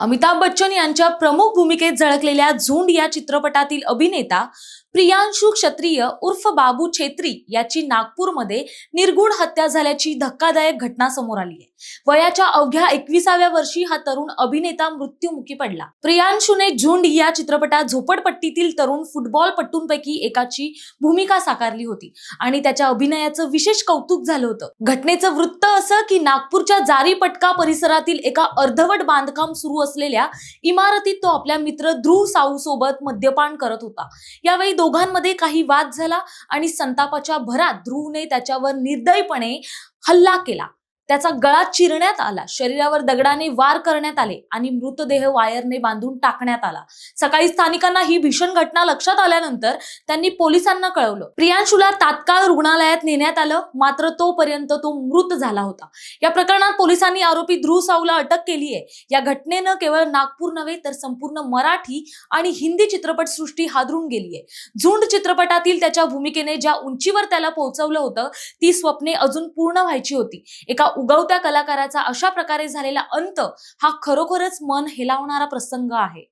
अमिताभ बच्चन यांच्या प्रमुख भूमिकेत झळकलेल्या झुंड या चित्रपटातील अभिनेता प्रियांशु क्षत्रिय उर्फ बाबू छेत्री याची नागपूरमध्ये निर्गुण हत्या झाल्याची धक्कादायक घटना समोर आली आहे. वयाच्या अवघ्या एकविसाव्या वर्षी हा तरुण अभिनेता मृत्युमुखी पडला. प्रियांशूने झुंड या चित्रपटात झोपडपट्टीतील तरुण फुटबॉलपटूंपैकी एकाची भूमिका साकारली होती आणि त्याच्या अभिनयाचं विशेष कौतुक झालं होतं. घटनेचं वृत्त असं की नागपूरच्या जारीपटका परिसरातील एका अर्धवट बांधकाम सुरू असलेल्या इमारतीत तो आपल्या मित्र ध्रुव साऊ सोबत मद्यपान करत होता. यावेळी दोघांमध्ये काही वाद झाला आणि संतापाच्या भरात ध्रुवने त्याच्यावर निर्दयपणे हल्ला केला. त्याचा गळा चिरण्यात आला. शरीरावर दगडाने वार करण्यात आले आणि मृतदेह वायरने बांधून टाकण्यात आला. सकाळी स्थानिकांना ही भीषण घटना लक्षात आल्यानंतर त्यांनी पोलिसांना कळवलं. प्रियांशुला तात्काळ रुग्णालयात नेण्यात आलं. मात्र तोपर्यंत तो मृत झाला होता. या प्रकरणात पोलिसांनी आरोपी ध्रुव साऊला अटक केली आहे या घटनेनं केवळ नागपूर नव्हे तर संपूर्ण मराठी आणि हिंदी चित्रपटसृष्टी हादरून गेली आहे झुंड चित्रपटातील त्याच्या भूमिकेने ज्या उंचीवर त्याला पोहोचवलं होतं ती स्वप्ने अजून पूर्ण व्हायची होती. एका उगवत्या कलाकाराचा अशा प्रकारे झालेला अंत हा खरोखरच मन हेलावणारा प्रसंग आहे.